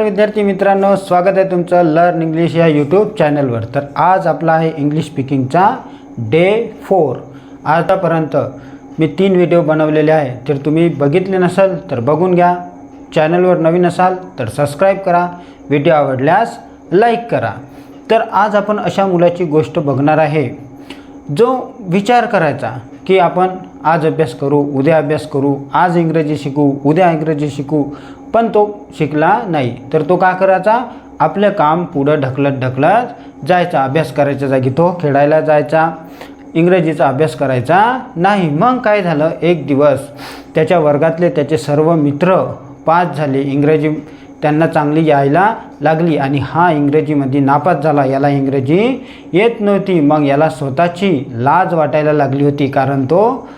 तर विद्यार्थी मित्रांनो स्वागत आहे तुमचं लर्न इंग्लिश या यूट्यूब चॅनलवर तर आज आपला आहे इंग्लिश स्पीकिंगचा डे फोर आतापर्यंत मी तीन व्हिडिओ बनवलेले आहे. तर तुम्ही बघितले नसाल तर बघून घ्या. चॅनलवर नवीन असाल तर सबस्क्राईब करा. व्हिडिओ आवडल्यास लाईक करा. तर आज आपण अशा मुलाची गोष्ट बघणार आहे जो विचार करायचा की आपण आज अभ्यास करू उद्या अभ्यास करू आज इंग्रजी शिकू उद्या इंग्रजी शिकू पण तो शिकला नाही. तर तो का करायचा? आपलं काम पुढं ढकलत ढकलत जायचा अभ्यास करायच्या जागी तो खेळायला जायचा. इंग्रजीचा अभ्यास करायचा नाही. मग काय झालं? एक दिवस त्याच्या वर्गातले त्याचे सर्व मित्र पास झाले. इंग्रजी त्यांना चांगली यायला लागली आणि हा इंग्रजीमध्ये नापास झाला. याला इंग्रजी येत नव्हती. मग याला स्वतःची लाज वाटायला लागली होती कारण तो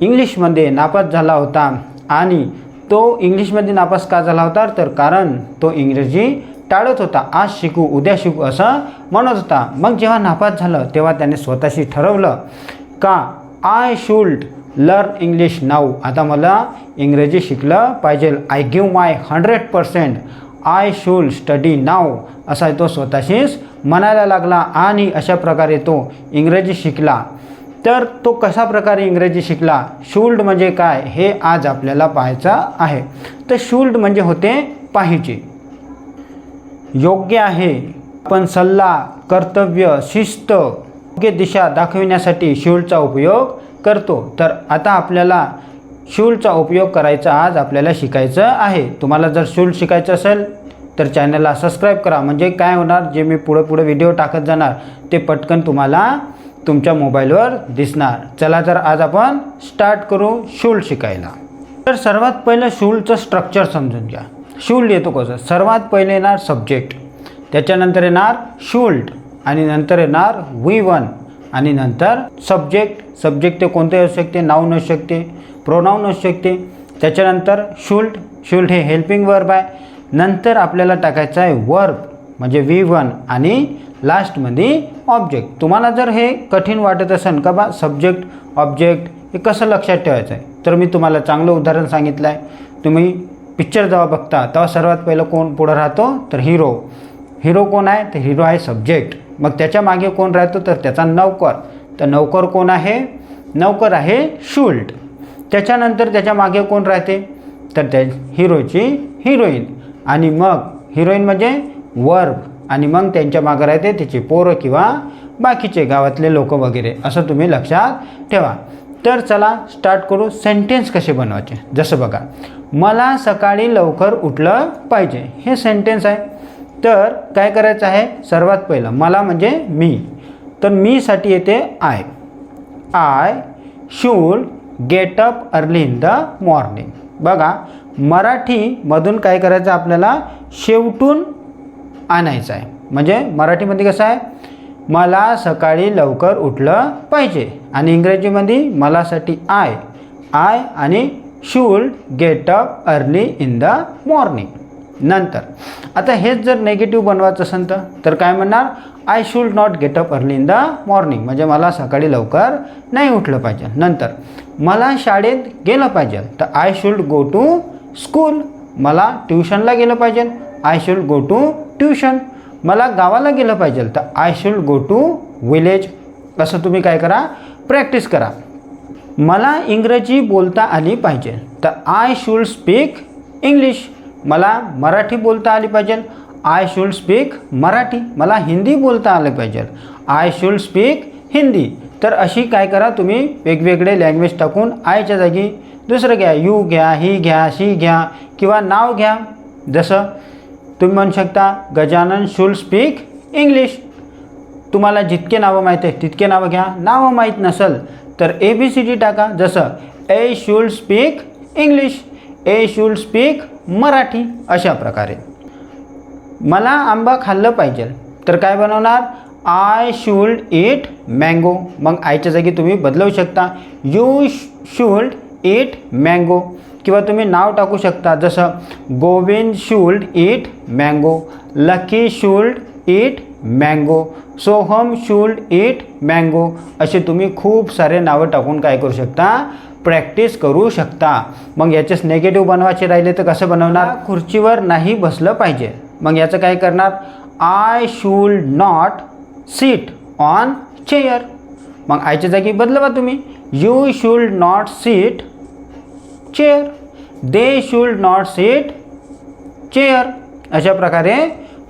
इंग्लिशमध्ये नापास झाला होता आणि तो इंग्लिशमध्ये नापास का झाला होता? तर कारण तो इंग्रजी टाळत होता. आज शिकू उद्या शिकू असं म्हणत होता. मग जेव्हा नापास झालं तेव्हा त्याने स्वतःशी ठरवलं का I should learn English now आता मला इंग्रजी शिकलं पाहिजे. I give my hundred percent I should study now असा तो स्वतःशीच म्हणायला लागला आणि अशा प्रकारे तो इंग्रजी शिकला. तर तो कशा प्रकारे इंग्रजी शिकला? शूल्ड म्हणजे काय? हे आज आपल्याला पाहायचं आहे. तर शूल्ड म्हणजे होते पाहिजे. योग्य आहे. पण सल्ला कर्तव्य शिस्त योग्य दिशा दाखविण्यासाठी शूलचा उपयोग करतो. तर आता आपल्याला शूलचा उपयोग करायचा आज आपल्याला शिकायचं आहे. तुम्हाला जर शूल शिकायचं असेल तर चॅनलला सबस्क्राईब करा. म्हणजे काय होणार? जे मी पुढे पुढे व्हिडिओ टाकत जाणार ते पटकन तुम्हाला तुमच्या मोबाईलवर दिसणार. चला तर आज आपण स्टार्ट करू शूल शिकायला. तर सर्वात पहिलं शूलचं स्ट्रक्चर समजून घ्या. शूल्ड येतो कसं? सर्वात पहिले येणार सब्जेक्ट त्याच्यानंतर येणार शूल्ड. आणि नंतर येणार वी वन आणि नंतर सब्जेक्ट सब्जेक्ट ते कोणते असू शकते? नाऊन असू शकते. प्रोनाऊन असू शकते. त्याच्यानंतर शूल्ड. शूल्ड हे हेल्पिंग वर्ब आहे. नंतर आपल्याला टाकायचं आहे वर्ब म्हणजे वी वन आणि लास्टमध्ये ऑब्जेक्ट तुम्हाला जर हे कठीण वाटत असेल का बा सब्जेक्ट ऑब्जेक्ट हे कसं लक्षात ठेवायचं आहे? तर मी तुम्हाला चांगलं उदाहरण सांगितलं आहे तुम्ही पिक्चर जेव्हा बघता तेव्हा सर्वात पहिलं कोण पुढं राहतो? तर हिरो हिरो कोण आहे? तर हिरो आहे सब्जेक्ट मग त्याच्यामागे कोण राहतो? तर त्याचा नौकर. तर नौकर कोण आहे? नौकर आहे शूल्ड त्याच्यानंतर त्याच्यामागे कोण राहते? तर त्या हिरोची हिरोईन आणि मग हिरोईन म्हणजे वर्क आणि मग त्यांच्या मागं राहते त्याचे पोरं किंवा बाकीचे गावातले लोक वगैरे. असं तुम्ही लक्षात ठेवा. तर चला स्टार्ट करू. सेंटेन्स कसे बनवायचे? जसं बघा मला सकाळी लवकर उठलं पाहिजे. हे सेंटेन्स आहे. तर काय करायचं आहे? सर्वात पहिलं मला म्हणजे मी. तर मीसाठी येते I I should get up early in the morning बघा मराठीमधून काय करायचं आपल्याला? शेवटून आणायचं आहे. म्हणजे मराठीमध्ये कसं आहे? मला सकाळी लवकर उठलं पाहिजे. आणि इंग्रजीमध्ये मलासाठी आय आय आणि should get up early in the morning नंतर. आता हेच जर नेगेटिव्ह बनवायचं असेल तर तर काय म्हणणार? I should not get up early in the morning म्हणजे मला सकाळी लवकर नाही उठलं पाहिजे. नंतर. मला शाळेत गेलं पाहिजे. तर I should go to school मला ट्युशनला गेलं पाहिजे. I should go to tuition मला गावाला गेलं पाहिजे तर I should go to village असं तुम्ही काय करा? प्रॅक्टिस करा. मला इंग्रजी बोलता आली पाहिजे तर आय शुड स्पीक इंग्लिश मला मराठी बोलता आली पाहिजे. I should speak Marathi. मला हिंदी बोलता आलं पाहिजे. I should speak Hindi. तर अशी काय करा तुम्ही? वेगवेगळे लँग्वेज टाकून आयच्या जागी दुसरं घ्या. यू घ्या ही घ्या शी घ्या किंवा नाव घ्या. जसं तुम्ही म्हणू शकता गजानन शुल स्पीक इंग्लिश तुम्हाला जितके नावं माहीत आहे तितके नावं घ्या. नावं माहीत नसेल तर ए बी सी डी टाका. जसं A should speak English A should speak Marathi अशा प्रकारे. मला आंबा खाल्लं पाहिजे. तर काय बनवणार? आय शूल्ड इट मँगो मग आयच्या जागी तुम्ही बदलवू शकता. यू शुल्ड इट मँगो किंवा तुम्ही नाव टाकू शकता. जसं Govind should eat mango Lucky should eat mango Soham should eat mango असे तुम्ही खूप सारे नावं टाकून काय करू शकता? प्रॅक्टिस करू शकता. मग याचेच नेगेटिव्ह बनवायचे राहिले तर कसं बनवणार? खुर्चीवर नाही बसलं पाहिजे. मग याचं काय करणार? I should not seat on chair मग आयच्या जागी बदलवा तुम्ही. You should not seat chair they should not seat chair अशा प्रकारे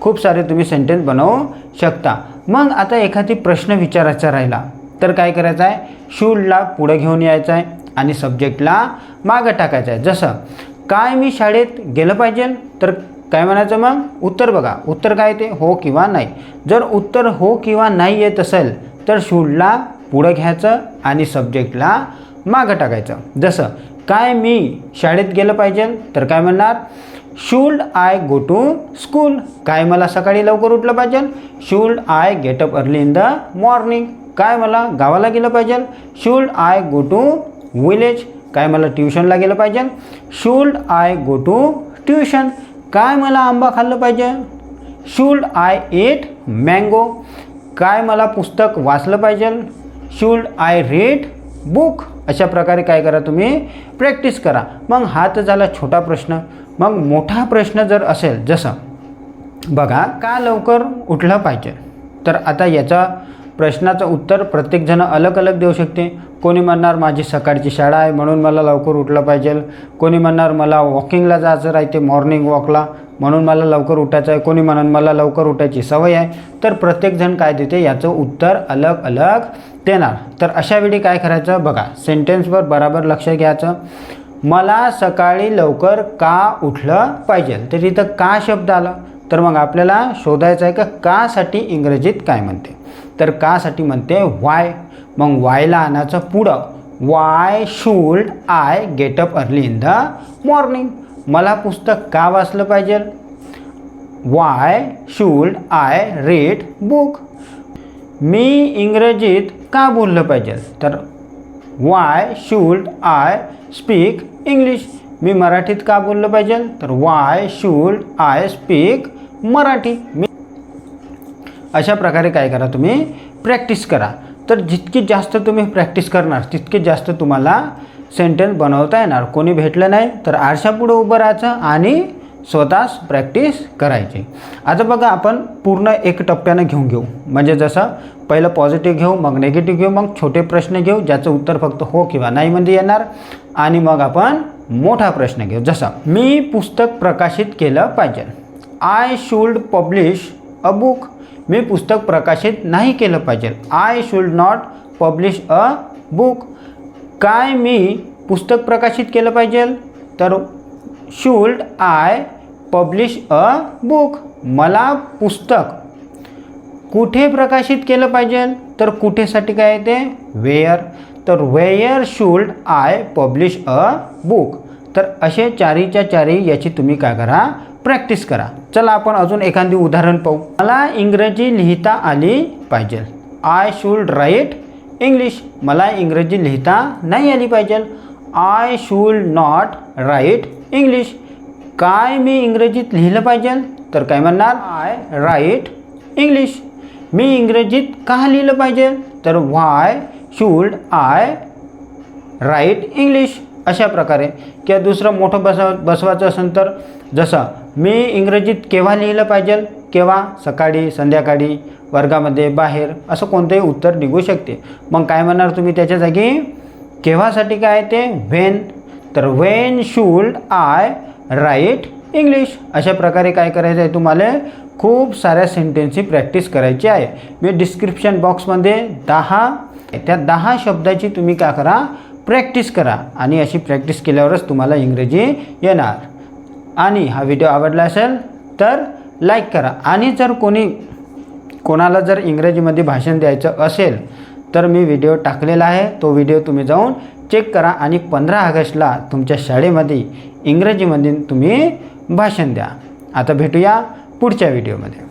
खूप सारे तुम्ही सेंटेन्स बनवू शकता. मग आता एखादी प्रश्न विचारायचा राहिला तर काय करायचं आहे? शूडला पुढं घेऊन यायचं आहे आणि सब्जेक्टला मागं टाकायचं आहे. जसं काय मी शाळेत गेलं पाहिजे? तर काय म्हणायचं मग? उत्तर बघा. उत्तर काय ते हो किंवा नाही. जर उत्तर हो किंवा नाही येत असेल तर शूडला पुढं घ्यायचं आणि सब्जेक्टला मागं टाकायचं. जसं काय मी शाळेत गेलं पाहिजे? तर काय म्हणणार? Should I go to school काय मला सकाळी लवकर उठलं पाहिजे? Should I get up early in the morning काय मला गावाला गेलं पाहिजे? Should I go to village काय मला ट्युशनला गेलं पाहिजे? Should I go to tuition काय मला आंबा खाल्लं पाहिजे? शूल्ड आय एट मँगो काय मला पुस्तक वाचलं पाहिजे? शूल्ड आय रीड बुक अशा प्रकारे काय करा तुम्ही? प्रॅक्टिस करा. मग हा तर झाला छोटा प्रश्न. मग मोठा प्रश्न जर असेल जसं बघा का लवकर उठलं पाहिजे? तर आता याचा प्रश्नाचं उत्तर प्रत्येकजण अलग अलग देऊ शकते. कोणी म्हणणार माझी सकाळची शाळा आहे म्हणून मला लवकर उठलं पाहिजे. कोणी म्हणणार मला वॉकिंगला जायचं राहते मॉर्निंग वॉकला म्हणून मला लवकर उठायचं आहे. कोणी म्हणून मला लवकर उठायची सवय आहे. तर प्रत्येकजण काय देते? याचं उत्तर अलग अलग देणार. तर अशा वेळी काय करायचं? बघा सेंटेन्सवर बराबर लक्ष घ्यायचं. मला सकाळी लवकर का उठलं पाहिजे? तर इथं का शब्द आला? तर मग आपल्याला शोधायचं आहे का? कासाठी इंग्रजीत काय म्हणते? तर कासाठी म्हणते वाय मग वायला आणायचं पुढं why should I get up early in the morning मला पुस्तक का वाचलं पाहिजे? Why should I read book मी इंग्रजीत का बोललं पाहिजे? तर why should I speak English मी मराठीत का बोललं पाहिजे? तर why should I speak Marathi. मी अशा प्रकारे काय करा तुम्ही? प्रॅक्टिस करा. तर जितकी जास्त तुम्ही प्रॅक्टिस करणार तितके जास्त तुम्हाला सेंटेन्स बनवता येणार. कोणी भेटलं नाही तर आरशापुढं उभं राहायचं आणि स्वतःच प्रॅक्टिस करायची. आता बघा आपण पूर्ण एक टप्प्यानं घेऊन घेऊ. म्हणजे जसं पहिलं पॉझिटिव्ह घेऊ मग नेगेटिव्ह घेऊ मग छोटे प्रश्न घेऊ ज्याचं उत्तर फक्त हो किंवा नाहीमध्ये येणार. आणि मग आपण मोठा प्रश्न घेऊ. जसा मी पुस्तक प्रकाशित केलं पाहिजे. I should publish a book मी पुस्तक प्रकाशित नाही केलं पाहिजे. I should not publish a book काय मी पुस्तक प्रकाशित केलं पाहिजे? तर should I publish a book मला पुस्तक कुठे प्रकाशित केलं पाहिजे? तर कुठेसाठी काय येते वेअर तर where should I publish a book तर असे चारीच्या चारी याची तुम्ही काय करा? प्रॅक्टिस करा. चला आपण अजून एखादी उदाहरण पाहू. मला इंग्रजी लिहिता आली पाहिजे. आय शुल्ड राईट इंग्लिश मला इंग्रजी लिहिता नाही आली पाहिजे. I should not write English काय मी इंग्रजीत लिहिलं पाहिजे? तर काय म्हणणार? आय राईट इंग्लिश मी इंग्रजीत का लिहिलं पाहिजे? तर why should I write English अशा प्रकारे. किंवा दुसरं मोठं बसव बसवायचं असेल तर जसं मी इंग्रजीत केव्हा लिहिलं पाहिजे? केव्हा? सकाळी संध्याकाळी वर्गामध्ये बाहेर? असं कोणतंही उत्तर निघू शकते. मग काय म्हणणार तुम्ही त्याच्या जागी? केव्हासाठी काय ते? व्हेन तर when should I write English अशा प्रकारे काय करायचं आहे तुम्हाला? खूप साऱ्या सेंटेन्सची प्रॅक्टिस करायची आहे. मी डिस्क्रिप्शन बॉक्समध्ये दहा त्या दहा शब्दाची तुम्ही काय करा? प्रॅक्टिस करा. आणि अशी प्रॅक्टिस केल्यावरच तुम्हाला इंग्रजी येणार. आणि हा व्हिडिओ आवडला असेल तर लाईक करा. आणि जर कोणी कोणाला जर इंग्रजीमध्ये भाषण द्यायचं असेल तर मी व्हिडिओ टाकलेला आहे. तो व्हिडिओ तुम्ही जाऊन चेक करा आणि पंधरा ऑगस्टला तुमच्या शाळेमध्ये इंग्रजीमध्ये तुम्ही भाषण द्या. आता भेटूया पुढच्या व्हिडिओमध्ये